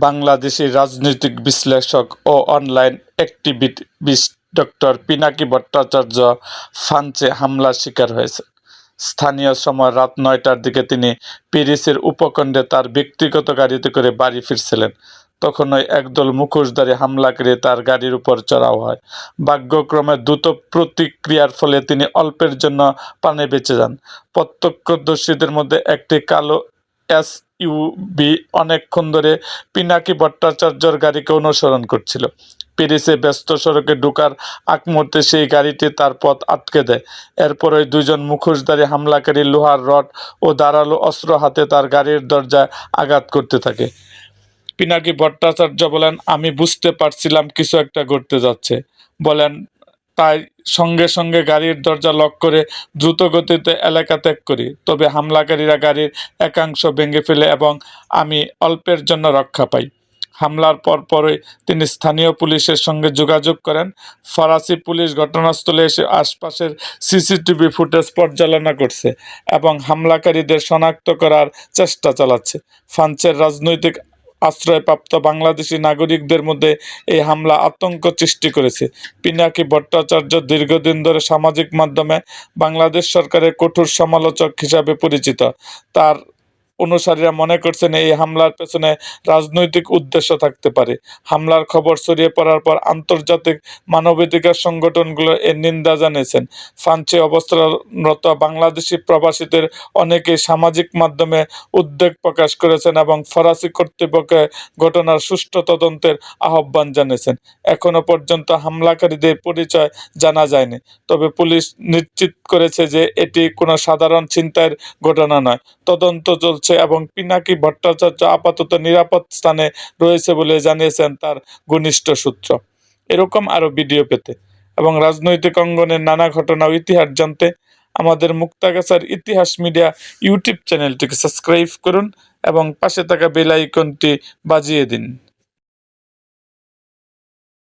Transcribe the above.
বাংলাদেশি রাজনৈতিক বিশ্লেষক ও online activist doctor Pinaki Bhattacharya ফ্রান্সে হামলার শিকার হয়েছে স্থানীয় সময় রাত নয়টার দিকে তিনি প্যারিসের উপকণ্ঠে তার ব্যক্তিগত গাড়িতে করে বাড়ি ফিরছিলেন। তখনই একদল মুখোশধারী হামলাকারী তার গাড়ির উপর চড়াও হয়। ভাগ্যক্রমে দ্রুত প্রতিক্রিয়ার ফলে তিনি অল্পের জন্য পানে বেঁচে যান। প্রত্যক্ষদর্শীদের মধ্যে একটি কালো এসইউভি অনেকক্ষণ ধরে পিনাকি ভট্টাচার্যর গাড়িকে অনুসরণ করছিল। প্যারিসে ব্যস্ত সড়কে ঢোকার আগ মুহূর্তে সেই গাড়িটি তার পথ আটকে দেয়। এরপর ওই দুজন মুখোশধারী হামলাকারী লোহার রড ও ধারালো অস্ত্র হাতে তার গাড়ির দরজায় আঘাত করতে থাকে। পিনাকি ভট্টাচার্য বলেন, আমি বুঝতে পারছিলাম কিছু একটা ঘটতে যাচ্ছে। বলেন তাই সঙ্গে সঙ্গে গাড়ির দরজা লক করে দ্রুত গতিতে এলাকা ত্যাগ করি। তবে হামলাকারীরা গাড়ির একাংশ ভেঙে ফেলে এবং আমি অল্পের জন্য রক্ষা পাই। হামলার পরপরই তিনি স্থানীয় পুলিশের সঙ্গে যোগাযোগ করেন। ফরাসি পুলিশ ঘটনাস্থলে এসে আশপাশের সিসিটিভি ফুটেজ পর্যালোচনা করছে এবং হামলাকারীদের শনাক্ত করার চেষ্টা চালাচ্ছে। ফ্রান্সের রাজনৈতিক আশ্রয়প্রাপ্ত বাংলাদেশি নাগরিকদের মধ্যে এই হামলা আতঙ্ক সৃষ্টি করেছে। পিনাকি ভট্টাচার্য দীর্ঘদিন ধরে সামাজিক মাধ্যমে বাংলাদেশ সরকারের কঠোর সমালোচক হিসাবে পরিচিত। তার অনুসারীরা মনে করছেন এই হামলার পেছনে রাজনৈতিক উদ্দেশ্য থাকতে পারে। হামলার খবর ছড়িয়ে পড়ার পর আন্তর্জাতিক মানবাধিকার সংগঠনগুলো এর নিন্দা জানিয়েছেন। ফ্রান্সে অবস্থানরত বাংলাদেশি প্রবাসীদের অনেকেই সামাজিক মাধ্যমে উদ্বেগ প্রকাশ করেছেন এবং ফরাসি কর্তৃপক্ষকে ঘটনার সুষ্ঠু তদন্তের আহ্বান জানিয়েছেন। এখনও পর্যন্ত হামলাকারীদের পরিচয় জানা যায়নি। তবে পুলিশ নিশ্চিত করেছে যে এটি কোনো সাধারণ ছিনতাইয়ের ঘটনা নয়। তদন্ত চলছে এবং পিনাকি ভট্টাচার্য আপাতত নিরাপদ স্থানে রয়েছে বলে জানিয়েছেন তার ঘনিষ্ঠ সূত্র। এরকম আরও ভিডিও পেতে এবং রাজনৈতিক অঙ্গনের নানা ঘটনা ও ইতিহাস জানতে আমাদের মুক্তাগাছার ইতিহাস মিডিয়া ইউটিউব চ্যানেলটিকে সাবস্ক্রাইব করুন এবং পাশে থাকা বেল আইকনটি বাজিয়ে দিন।